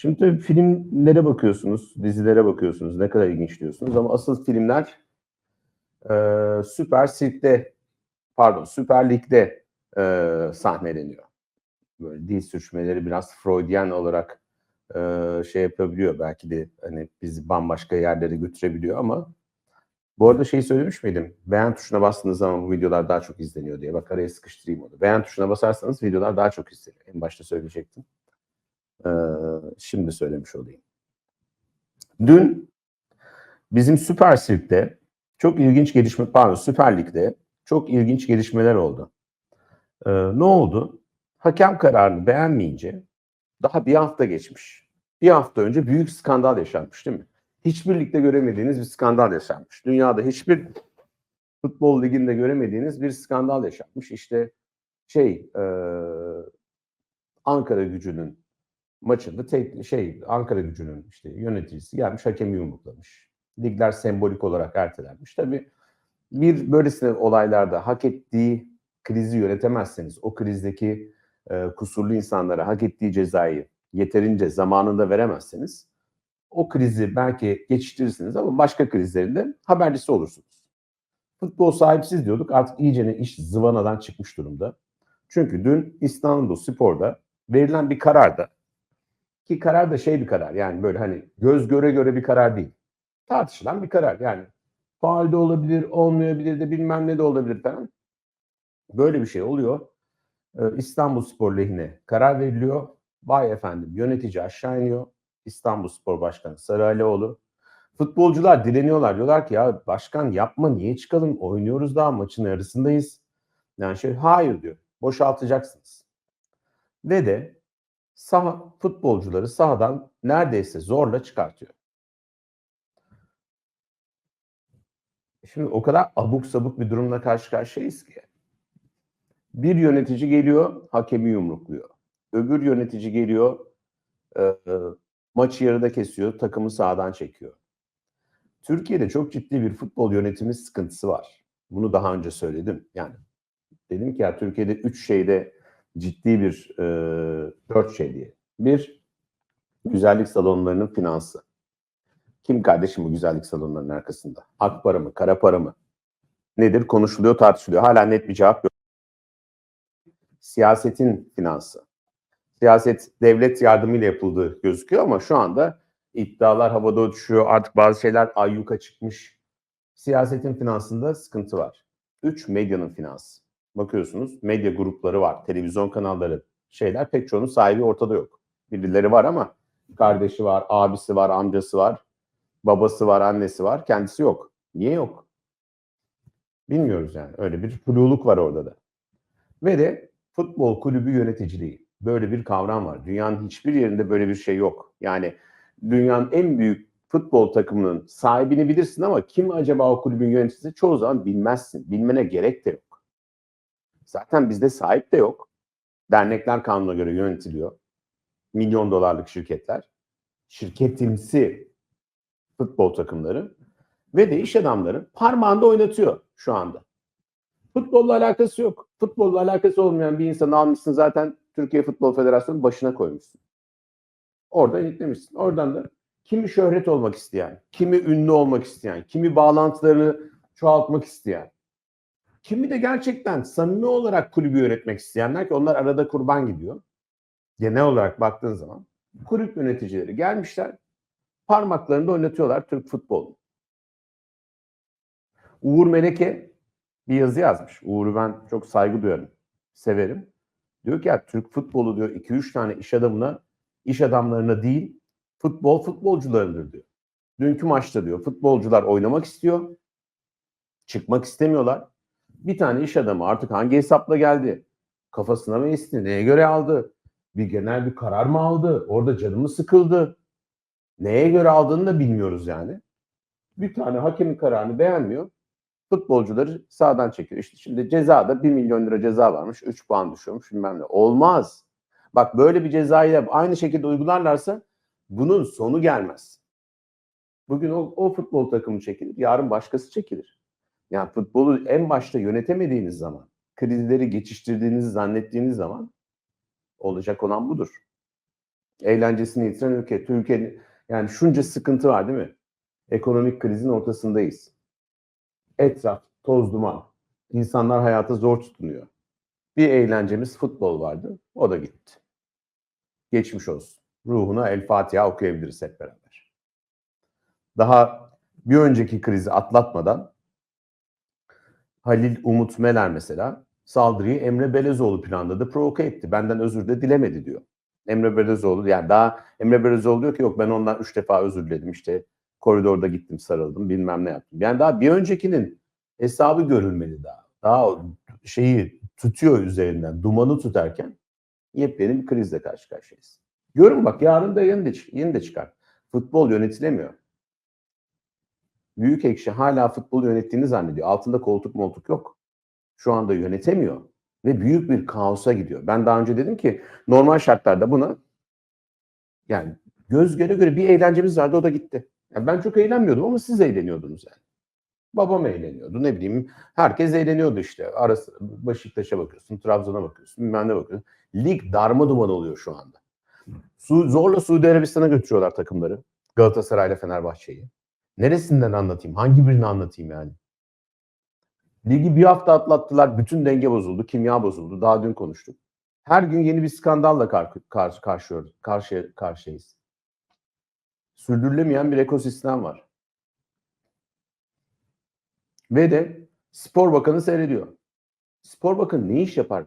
Şimdi tabii filmlere bakıyorsunuz, dizilere bakıyorsunuz, ne kadar ilginç diyorsunuz ama asıl filmler e, Süper Sirk'te, pardon Süper Lig'de e, sahneleniyor. Böyle dil sürçmeleri biraz Freudian olarak e, şey yapabiliyor. Belki de hani bizi bambaşka yerlere götürebiliyor ama bu arada şeyi söylemiş miydim? Beğen tuşuna bastığınız zaman bu videolar daha çok izleniyor diye. Bak araya sıkıştırayım onu. Beğen tuşuna basarsanız videolar daha çok izleniyor. En başta söyleyecektim. Ee, şimdi söylemiş olayım. Dün bizim Süper Sirk'te çok ilginç gelişme, pardon Süper Lig'de çok ilginç gelişmeler oldu. Ee, ne oldu? Hakem kararını beğenmeyince daha bir hafta geçmiş. Bir hafta önce büyük skandal yaşanmış değil mi? Hiçbir ligde göremediğiniz bir skandal yaşanmış. Dünyada hiçbir futbol liginde göremediğiniz bir skandal yaşanmış. İşte şey e, Ankara gücünün maçında tek şey Ankara gücünün işte yöneticisi gelmiş hakemi yumruklamış. Ligler sembolik olarak ertelenmiş. Tabii bir böylesine olaylarda hak ettiği krizi yönetemezseniz o krizdeki e, kusurlu insanlara hak ettiği cezayı yeterince zamanında veremezseniz o krizi belki geçiştirirsiniz ama başka krizlerinde haberlisi olursunuz. Futbol sahipsiz diyorduk artık iyicene iş zıvanadan çıkmış durumda. Çünkü dün İstanbul Spor'da verilen bir kararda ki karar da şey bir karar yani böyle hani göz göre göre bir karar değil. Tartışılan bir karar yani. Faal de olabilir, olmayabilir de bilmem ne de olabilir falan. Böyle bir şey oluyor. Ee, İstanbul Spor lehine karar veriliyor. Vay efendim yönetici aşağı iniyor. İstanbul Spor Başkanı Sarı Alioğlu. Futbolcular dileniyorlar. Diyorlar ki ya başkan yapma niye çıkalım? Oynuyoruz daha maçın arasındayız. Yani şey hayır diyor. Boşaltacaksınız. Ve de saha, futbolcuları sahadan neredeyse zorla çıkartıyor. Şimdi o kadar abuk sabuk bir durumla karşı karşıyayız ki. Bir yönetici geliyor, hakemi yumrukluyor. Öbür yönetici geliyor, e, e, maçı yarıda kesiyor, takımı sahadan çekiyor. Türkiye'de çok ciddi bir futbol yönetimi sıkıntısı var. Bunu daha önce söyledim. Yani dedim ki ya Türkiye'de üç şeyde ciddi bir e, dört şey diye. Bir, güzellik salonlarının finansı. Kim kardeşim bu güzellik salonlarının arkasında? Ak para mı, kara para mı? Nedir? Konuşuluyor, tartışılıyor. Hala net bir cevap yok. Siyasetin finansı. Siyaset devlet yardımıyla yapıldığı gözüküyor ama şu anda iddialar havada uçuşuyor. Artık bazı şeyler ayyuka çıkmış. Siyasetin finansında sıkıntı var. Üç, medyanın finansı bakıyorsunuz medya grupları var, televizyon kanalları, şeyler pek çoğunun sahibi ortada yok. Birileri var ama kardeşi var, abisi var, amcası var, babası var, annesi var, kendisi yok. Niye yok? Bilmiyoruz yani. Öyle bir fluluk var orada da. Ve de futbol kulübü yöneticiliği. Böyle bir kavram var. Dünyanın hiçbir yerinde böyle bir şey yok. Yani dünyanın en büyük futbol takımının sahibini bilirsin ama kim acaba o kulübün yöneticisi çoğu zaman bilmezsin. Bilmene gerek de yok. Zaten bizde sahip de yok. Dernekler kanuna göre yönetiliyor. Milyon dolarlık şirketler. Şirketimsi futbol takımları ve de iş adamları parmağında oynatıyor şu anda. Futbolla alakası yok. Futbolla alakası olmayan bir insanı almışsın zaten Türkiye Futbol Federasyonu başına koymuşsun. Oradan yüklemişsin. Oradan da kimi şöhret olmak isteyen, kimi ünlü olmak isteyen, kimi bağlantılarını çoğaltmak isteyen, Kimi de gerçekten samimi olarak kulübü yönetmek isteyenler ki onlar arada kurban gidiyor. Genel olarak baktığın zaman kulüp yöneticileri gelmişler parmaklarında oynatıyorlar Türk futbolunu. Uğur Meleke bir yazı yazmış. Uğur'u ben çok saygı duyarım, severim. Diyor ki ya Türk futbolu diyor 2-3 tane iş adamına, iş adamlarına değil futbol futbolcularıdır diyor. Dünkü maçta diyor futbolcular oynamak istiyor. Çıkmak istemiyorlar bir tane iş adamı artık hangi hesapla geldi? Kafasına mı esti? Neye göre aldı? Bir genel bir karar mı aldı? Orada canı mı sıkıldı? Neye göre aldığını da bilmiyoruz yani. Bir tane hakemin kararını beğenmiyor. Futbolcuları sağdan çekiyor. İşte şimdi cezada 1 milyon lira ceza varmış. 3 puan düşüyormuş bilmem ne. Olmaz. Bak böyle bir cezayı aynı şekilde uygularlarsa bunun sonu gelmez. Bugün o, o futbol takımı çekilir, yarın başkası çekilir. Yani futbolu en başta yönetemediğiniz zaman, krizleri geçiştirdiğinizi zannettiğiniz zaman olacak olan budur. Eğlencesini yitiren ülke. Türkiye'nin yani şunca sıkıntı var değil mi? Ekonomik krizin ortasındayız. Etraf toz duman. İnsanlar hayata zor tutunuyor. Bir eğlencemiz futbol vardı. O da gitti. Geçmiş olsun. Ruhuna El Fatiha okuyabiliriz hep beraber. Daha bir önceki krizi atlatmadan Halil Umut Meler mesela saldırıyı Emre Belezoğlu planladı, provoke etti. Benden özür de dilemedi diyor. Emre Belezoğlu yani daha Emre Belezoğlu diyor ki yok ben ondan üç defa özür diledim işte koridorda gittim sarıldım bilmem ne yaptım. Yani daha bir öncekinin hesabı görülmeli daha. Daha şeyi tutuyor üzerinden dumanı tutarken yepyeni bir krizle karşı karşıyayız. Görün bak yarın da yeni de, yeni de çıkar. Futbol yönetilemiyor. Büyük ekşi hala futbol yönettiğini zannediyor. Altında koltuk moltuk yok. Şu anda yönetemiyor. Ve büyük bir kaosa gidiyor. Ben daha önce dedim ki normal şartlarda buna yani göz göre göre bir eğlencemiz vardı o da gitti. Yani ben çok eğlenmiyordum ama siz eğleniyordunuz yani. Babam eğleniyordu ne bileyim herkes eğleniyordu işte. Arası Beşiktaş'a bakıyorsun, Trabzon'a bakıyorsun, bilmem ne bakıyorsun. Lig darma duman oluyor şu anda. Su, zorla Suudi Arabistan'a götürüyorlar takımları. Galatasaray'la Fenerbahçe'yi. Neresinden anlatayım? Hangi birini anlatayım yani? Ligi bir hafta atlattılar. Bütün denge bozuldu. Kimya bozuldu. Daha dün konuştuk. Her gün yeni bir skandalla kar karşı karşıyoruz. Karşı karşıyayız. Sürdürülemeyen bir ekosistem var. Ve de Spor Bakanı seyrediyor. Spor Bakanı ne iş yapar?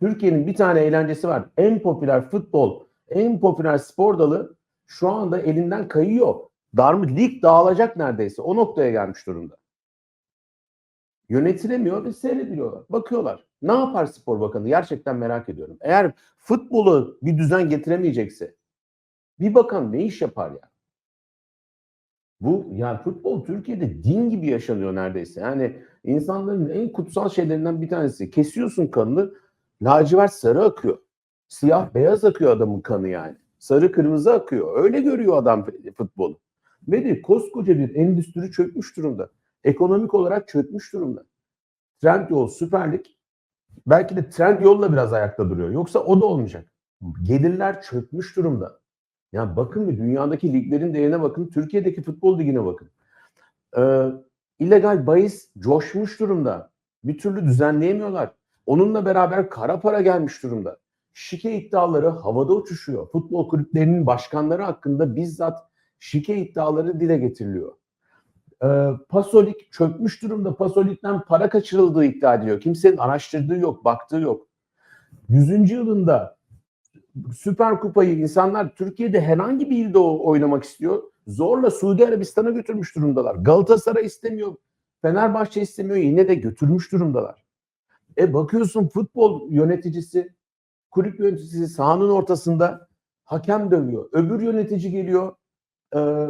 Türkiye'nin bir tane eğlencesi var. En popüler futbol, en popüler spor dalı şu anda elinden kayıyor. Darmı lig dağılacak neredeyse. O noktaya gelmiş durumda. Yönetilemiyor ve seyrediliyorlar. Bakıyorlar. Ne yapar Spor Bakanı? Gerçekten merak ediyorum. Eğer futbolu bir düzen getiremeyecekse bir bakan ne iş yapar ya? Bu yani futbol Türkiye'de din gibi yaşanıyor neredeyse. Yani insanların en kutsal şeylerinden bir tanesi. Kesiyorsun kanını lacivert sarı akıyor. Siyah beyaz akıyor adamın kanı yani. Sarı kırmızı akıyor. Öyle görüyor adam futbolu. De koskoca bir endüstri çökmüş durumda. Ekonomik olarak çökmüş durumda. Trendyol, Süper Lig belki de Trendyol'la biraz ayakta duruyor. Yoksa o da olmayacak. Gelirler çökmüş durumda. Yani bakın bir dünyadaki liglerin değerine bakın. Türkiye'deki futbol ligine bakın. Ee, illegal bahis coşmuş durumda. Bir türlü düzenleyemiyorlar. Onunla beraber kara para gelmiş durumda. Şike iddiaları havada uçuşuyor. Futbol kulüplerinin başkanları hakkında bizzat şike iddiaları dile getiriliyor. Ee, Pasolik çökmüş durumda. Pasolik'ten para kaçırıldığı iddia ediliyor. Kimsenin araştırdığı yok, baktığı yok. 100. yılında Süper Kupayı insanlar Türkiye'de herhangi bir ilde oynamak istiyor. Zorla Suudi Arabistan'a götürmüş durumdalar. Galatasaray istemiyor, Fenerbahçe istemiyor. Yine de götürmüş durumdalar. E bakıyorsun futbol yöneticisi, kulüp yöneticisi sahanın ortasında hakem dövüyor. Öbür yönetici geliyor e,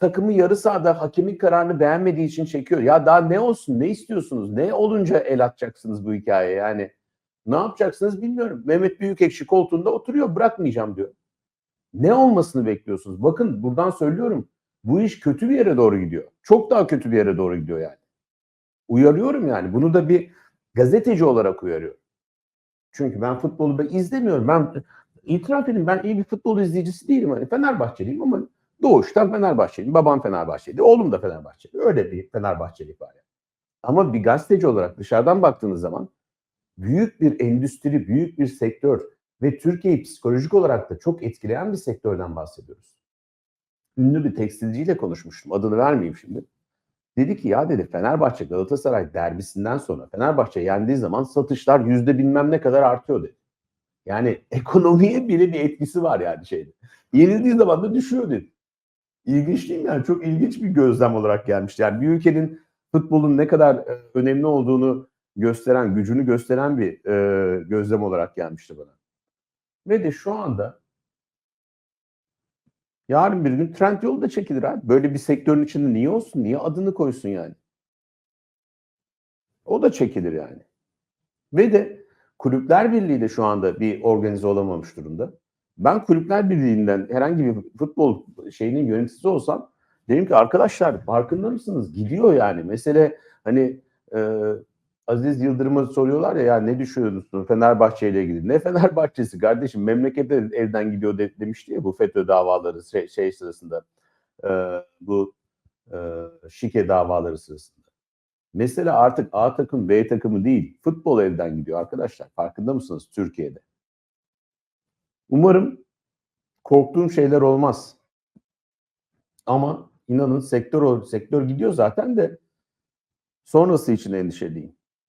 takımı yarı sahada hakemin kararını beğenmediği için çekiyor. Ya daha ne olsun, ne istiyorsunuz? Ne olunca el atacaksınız bu hikaye yani? Ne yapacaksınız bilmiyorum. Mehmet Büyükekşi koltuğunda oturuyor, bırakmayacağım diyor. Ne olmasını bekliyorsunuz? Bakın buradan söylüyorum. Bu iş kötü bir yere doğru gidiyor. Çok daha kötü bir yere doğru gidiyor yani. Uyarıyorum yani. Bunu da bir gazeteci olarak uyarıyorum. Çünkü ben futbolu ben izlemiyorum. Ben itiraf edeyim ben iyi bir futbol izleyicisi değilim. Hani Fenerbahçeliyim ama doğuştan Fenerbahçeliyim. Babam Fenerbahçeli. Oğlum da Fenerbahçeli. Öyle bir Fenerbahçelik var yani. Ama bir gazeteci olarak dışarıdan baktığınız zaman büyük bir endüstri, büyük bir sektör ve Türkiye'yi psikolojik olarak da çok etkileyen bir sektörden bahsediyoruz. Ünlü bir tekstilciyle konuşmuştum. Adını vermeyeyim şimdi. Dedi ki ya dedi Fenerbahçe Galatasaray derbisinden sonra Fenerbahçe yendiği zaman satışlar yüzde bilmem ne kadar artıyor dedi. Yani ekonomiye bile bir etkisi var yani şeyde. Yenildiği zaman da düşüyor dedi. İlginç değil mi? Yani çok ilginç bir gözlem olarak gelmişti. Yani bir ülkenin futbolun ne kadar önemli olduğunu gösteren, gücünü gösteren bir e, gözlem olarak gelmişti bana. Ve de şu anda yarın bir gün trend yolu da çekilir abi. Böyle bir sektörün içinde niye olsun? Niye adını koysun yani? O da çekilir yani. Ve de Kulüpler Birliği de şu anda bir organize olamamış durumda. Ben Kulüpler Birliği'nden herhangi bir futbol şeyinin yöneticisi olsam dedim ki arkadaşlar farkında mısınız? Gidiyor yani. Mesele hani e, Aziz Yıldırım'a soruyorlar ya, ya ne düşünüyorsun Fenerbahçe ile ilgili? Ne Fenerbahçesi kardeşim memlekete elden gidiyor de, demişti ya bu FETÖ davaları şey, şey sırasında e, bu e, şike davaları sırasında. Mesela artık A takım B takımı değil futbol elden gidiyor arkadaşlar farkında mısınız Türkiye'de? Umarım korktuğum şeyler olmaz. Ama inanın sektör sektör gidiyor zaten de sonrası için endişeliyim.